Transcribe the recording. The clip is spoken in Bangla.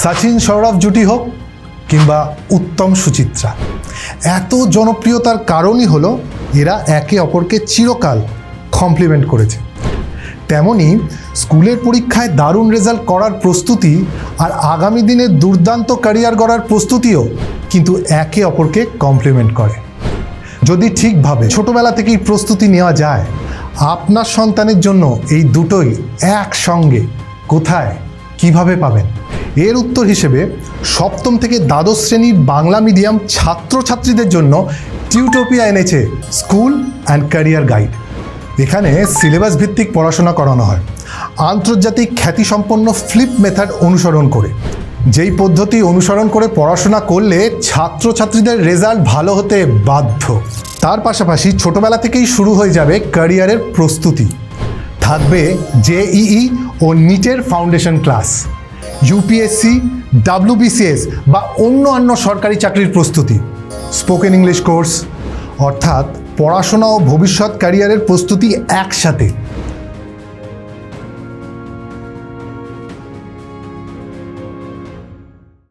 সচিন সৌরভ জুটি হোক কিংবা উত্তম সুচিত্রা। এত জনপ্রিয়তার কারণই হলো এরা একে অপরকে চিরকাল কমপ্লিমেন্ট করেছে। তেমনি স্কুলের পরীক্ষায় দারুণ রেজাল্ট করার প্রস্তুতি আর আগামী দিনে দুর্দান্ত ক্যারিয়ার গড়ার প্রস্তুতিও কিন্তু একে অপরকে কমপ্লিমেন্ট করে। যদি ঠিকভাবে ছোটবেলা থেকেই প্রস্তুতি নেওয়া যায়, আপনার সন্তানের জন্য এই দুটোই একসঙ্গে কোথায়, কীভাবে পাবেন? এর উত্তর হিসেবে সপ্তম থেকে দ্বাদশ শ্রেণির বাংলা মিডিয়াম ছাত্রছাত্রীদের জন্য টিউটোপিয়া এনেছে স্কুল অ্যান্ড ক্যারিয়ার গাইড। এখানে সিলেবাস ভিত্তিক পড়াশোনা করানো হয়। আন্তর্জাতিক খ্যাতিসম্পন্ন ফ্লিপ মেথড অনুসরণ করে। যেই পদ্ধতি অনুসরণ করে পড়াশোনা করলে ছাত্রছাত্রীদের রেজাল্ট ভালো হতে বাধ্য। তার পাশাপাশি ছোটবেলা থেকেই শুরু হয়ে যাবে ক্যারিয়ারের প্রস্তুতি। থাকবে জেইই ও নিটের ফাউন্ডেশন ক্লাস। ইউপিএসসি ডাব্লিউবিসিএস বা অন্য অন্য সরকারি চাকরির প্রস্তুতি। স্পোকেন ইংলিশ কোর্স অর্থাৎ পড়াশোনা ও ভবিষ্যৎ ক্যারিয়ারের প্রস্তুতি একসাথে।